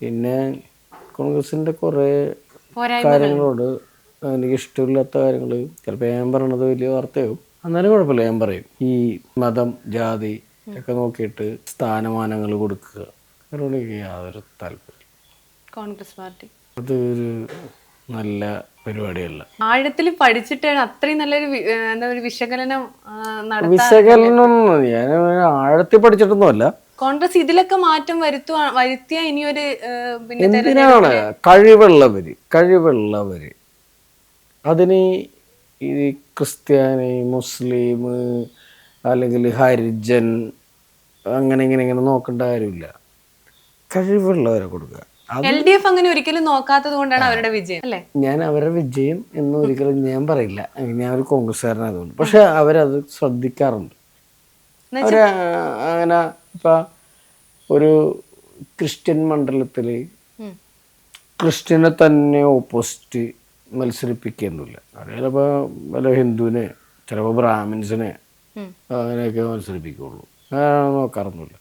പിന്നെ കോൺഗ്രസിന്റെ കുറേ കാര്യങ്ങളോട് എനിക്ക് ഇഷ്ടമില്ലാത്ത കാര്യങ്ങൾ. ചിലപ്പോൾ ഞാൻ പറയണത് വലിയ വാർത്തയാവും. എന്നാലും കുഴപ്പമില്ല ഞാൻ പറയും. ഈ മതം ജാതി ഒക്കെ നോക്കിയിട്ട് സ്ഥാനമാനങ്ങൾ കൊടുക്കുക. അതിനോട് എനിക്ക് യാതൊരു താല്പര്യം കോൺഗ്രസ് പാർട്ടി. അത് ഒരു നല്ല പരിപാടിയല്ല. ആഴത്തിൽ പഠിച്ചിട്ടാണ് അത്രയും നല്ലൊരു എന്താ ഒരു വിശകലനം വിശകലനം ഞാൻ ആഴത്തിൽ പഠിച്ചിട്ടൊന്നുമല്ല. കോൺഗ്രസ് ഇതിലൊക്കെ മാറ്റം വരുത്തുവാ വരുത്തിയ ഇനിയൊരു എന്തിനാണ്? കഴിവുള്ളവര് കഴിവുള്ളവര്. അതിന് ഈ ക്രിസ്ത്യാനി മുസ്ലിം അല്ലെങ്കിൽ ഹരിജൻ അങ്ങനെ ഇങ്ങനെ ഇങ്ങനെ നോക്കേണ്ട കാര്യമില്ല. കഴിവുള്ളവരെ കൊടുക്കുക. എൽ ഡി എഫ് അങ്ങനെ ഒരിക്കലും നോക്കാത്തത് കൊണ്ടാണ് അവരുടെ വിജയം അല്ലേ? ഞാൻ അവരുടെ വിജയം എന്ന് ഒരിക്കലും ഞാൻ പറയില്ല. ഞാൻ ഒരു കോൺഗ്രസ്സുകാരനായതുകൊണ്ട്. പക്ഷെ അവരത് ശ്രദ്ധിക്കാറുണ്ട്. അവർ അങ്ങനെ ഇപ്പൊ ഒരു ക്രിസ്ത്യൻ മണ്ഡലത്തിൽ. ക്രിസ്ത്യനെ തന്നെ ഓപ്പോസിറ്റ് മത്സരിപ്പിക്കുന്നില്ല അത് ചിലപ്പോൾ വല്ല ഹിന്ദുവിനെ ചിലപ്പോൾ ബ്രാഹ്മിൻസിനെ. അങ്ങനെയൊക്കെ മത്സരിപ്പിക്കുള്ളൂ അങ്ങനെ നോക്കാറൊന്നുമില്ല